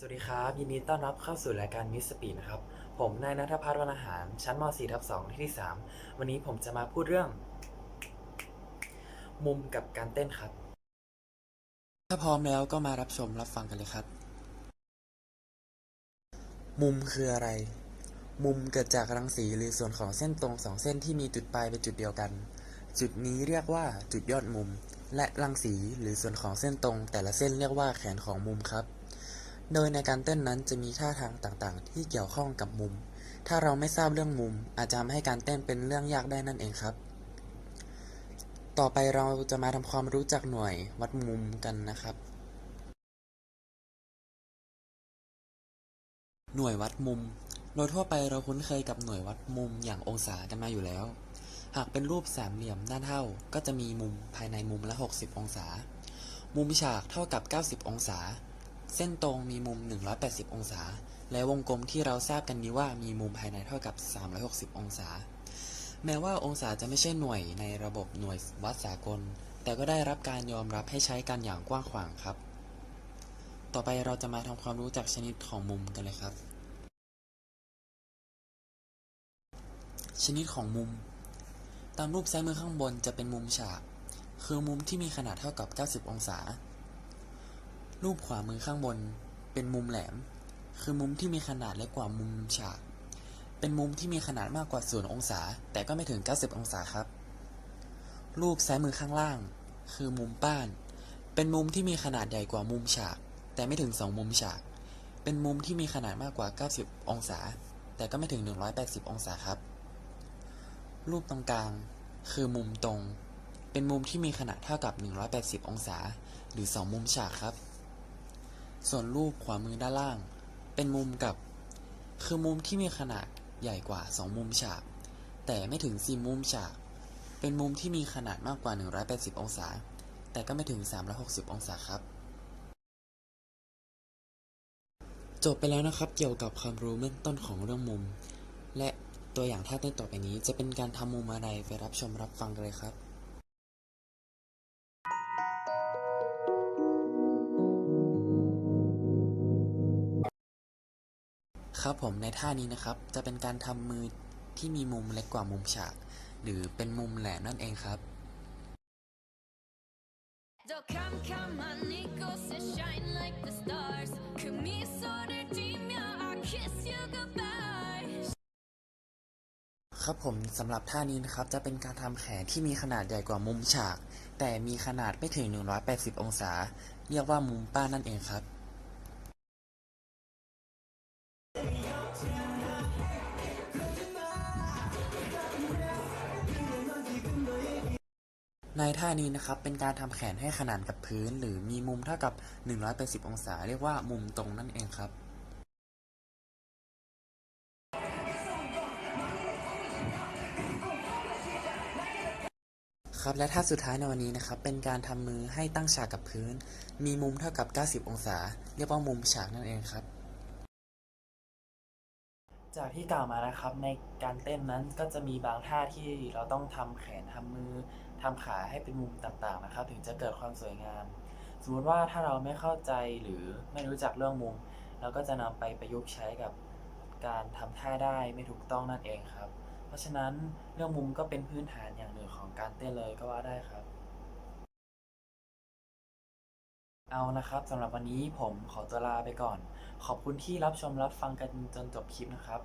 สวัสดีครับ ยินดีต้อนรับเข้าสู่รายการมิสปีนะครับ ผมนายนัทพัฒน์วรรณหาร ชั้นม .4 ทับ2ที่ที่ 3 วันนี้ผมจะมาพูดเรื่อง มุมกับการเต้นครับ ถ้าพร้อมแล้วก็มารับชมรับฟังกันเลยครับ มุมคืออะไร มุมเกิดจากรังสีหรือส่วนของเส้นตรงสองเส้นที่มีจุดปลายเป็นจุดเดียวกัน จุดนี้เรียกว่าจุดยอดมุม และรังสีหรือส่วนของเส้นตรงแต่ละเส้นเรียกว่าแขนของมุมครับ โดยในการเต้นนั้นจะมีท่าทางต่างๆ ที่เกี่ยวข้องกับมุม ถ้าเราไม่ทราบเรื่องมุม อาจจะทำให้การเต้นเป็นเรื่องยากได้นั่นเองครับ ต่อไปเราจะมาทำความรู้จักหน่วยวัดมุมกันนะครับ หน่วยวัดมุม โดยทั่วไปเราคุ้นเคยกับหน่วยวัดมุมอย่างองศากันมาอยู่แล้ว หากเป็นรูปสามเหลี่ยมด้านเท่า ก็จะมีมุมภายในมุมละ 60 องศา มุมฉากเท่ากับ 90 องศา เส้นตรงมีมุม 180 องศา และวงกลมที่เราทราบกันนี้ว่ามีมุมภายในเท่ากับ 360 องศา แม้ว่าองศาจะไม่ใช่หน่วยในระบบหน่วยวัดสากล แต่ก็ได้รับการยอมรับให้ใช้กันอย่างกว้างขวางครับ ต่อไปเราจะมาทำความรู้จักชนิดของมุมกันเลยครับ ชนิดของมุม ตามรูปซ้ายมือข้างบนจะเป็นมุมฉาก คือมุมที่มีขนาดเท่ากับ 90 องศา รูปขวามือข้างบนเป็นมุมแหลม คือมุมที่มีขนาดเล็กกว่ามุมฉาก เป็นมุมที่มีขนาดมากกว่า0องศา แต่ก็ไม่ถึง 90 องศาครับ รูปซ้ายมือข้างล่าง คือมุมป้าน เป็นมุมที่มีขนาดใหญ่กว่ามุมฉาก แต่ไม่ถึง 2 มุมฉาก เป็นมุมที่มีขนาดมากกว่า 90 องศา แต่ก็ไม่ถึง 180 องศาครับ รูปตรงกลาง คือมุมตรง เป็นมุมที่มีขนาดเท่ากับ 180 องศา หรือ 2 มุมฉากครับ ส่วนรูปขวามือด้านล่าง เป็นมุมกับ คือมุมที่มีขนาดใหญ่กว่า 2 มุมฉาก แต่ไม่ถึง 4 มุมฉาก เป็นมุมที่มีขนาดมากกว่า 180 องศา แต่ก็ไม่ถึง 360 องศาครับ จบไปแล้วนะครับเกี่ยวกับความรู้เบื้องต้นของเรื่องมุม และตัวอย่างท่าเต้นต่อไปนี้จะเป็นการทำมุมอะไรไปรับชมรับฟังกันเลยครับ ครับผมในท่านี้นะครับจะเป็นการทำมือที่มีมุมเล็กกว่ามุมฉาก หรือเป็นมุมแหลมนั่นเองครับครับผมสำหรับท่านี้นะครับจะเป็นการทำแขนที่มีขนาดใหญ่กว่ามุมฉาก แต่มีขนาดไม่ถึง 180 องศา เรียกว่ามุมป้านั่นเองครับ ในท่านี้นะครับเป็นการทำแขนให้ขนานกับพื้น หรือมีมุมเท่ากับ 180 องศา เรียกว่ามุมตรงนั่นเองครับครับและท่าสุดท้ายในวันนี้นะครับเป็นการทำมือให้ตั้งฉากกับพื้น มีมุมเท่ากับ 90 องศา เรียกว่ามุมฉากนั่นเองครับ จากที่กล่าวมานะครับในการเต้นนั้นก็จะมีบางท่าที่เราต้องทำแขนทำมือทำขาให้เป็นมุมต่างๆนะครับ ถึงจะเกิดความสวยงาม สมมติว่าถ้าเราไม่เข้าใจหรือไม่รู้จักเรื่องมุม เราก็จะนำไปประยุกต์ใช้กับการทำท่าได้ไม่ถูกต้องนั่นเองครับ เพราะฉะนั้นเรื่องมุมก็เป็นพื้นฐานอย่างหนึ่งของการเต้นเลยก็ว่าได้ครับ เอานะครับสำหรับวันนี้ผมขอตัวลาไปก่อน ขอบคุณที่รับชมรับฟังกันจนจบคลิปนะครับ